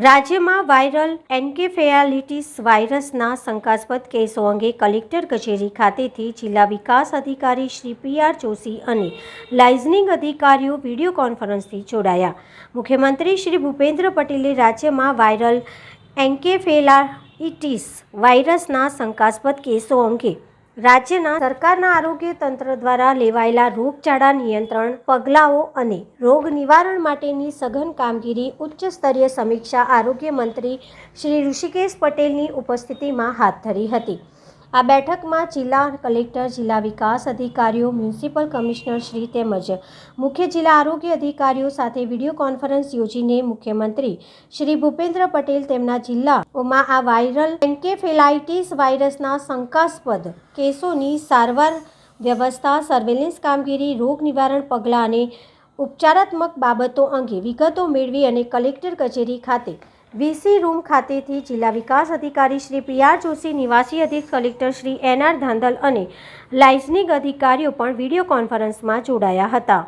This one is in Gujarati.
રાજ્યમાં વાયરલ એન્કેફેયાલિટીસ વાયરસના શંકાસ્પદ કેસો અંગે કલેક્ટર કચેરી ખાતેથી જિલ્લા વિકાસ અધિકારી શ્રી પી આર જોશી અને લાઇઝનિંગ અધિકારીઓ વીડિયો કોન્ફરન્સથી જોડાયા. મુખ્યમંત્રી શ્રી ભૂપેન્દ્ર પટેલે રાજ્યમાં વાયરલ એન્કેફેલાઇટીસ વાયરસના શંકાસ્પદ કેસો અંગે રાજ્યના સરકારના આરોગ્ય તંત્ર દ્વારા લેવાયેલા રોગચાળા નિયંત્રણ, પગલાઓ અને રોગ નિવારણ માટેની સઘન કામગીરી ઉચ્ચ સ્તરીય સમીક્ષા આરોગ્ય મંત્રી શ્રી ઋષિકેશ પટેલની ઉપસ્થિતિમાં હાથ ધરી હતી. આ બેઠકમાં જિલ્લા કલેક્ટર, જિલ્લા વિકાસ અધિકારીઓ, મ્યુનિસિપલ કમિશનર શ્રી તેમજ મુખ્ય જિલ્લા આરોગ્ય અધિકારીઓ સાથે વીડિયો કોન્ફરન્સ યોજીને મુખ્યમંત્રી શ્રી ભૂપેન્દ્ર પટેલ તેમના જિલ્લાઓમાં આ વાયરલ એન્કેફેલાઇટીસ વાયરસના શંકાસ્પદ કેસોની સારવાર વ્યવસ્થા સર્વેલન્સ કામગીરી, રોગ નિવારણ પગલાં અને ઉપચારાત્મક બાબતો અંગે વિગતો મેળવી અને કલેક્ટર કચેરી ખાતે વીસી રૂમ ખાતેથી જિલ્લા વિકાસ અધિકારી શ્રી પ્રિયા જોશી, નિવાસી અધિક collector Shri N R Dhandhal અને લાઇઝનિંગ અધિકારીઓ પણ વીડિયો કોન્ફરન્સમાં જોડાયા હતા.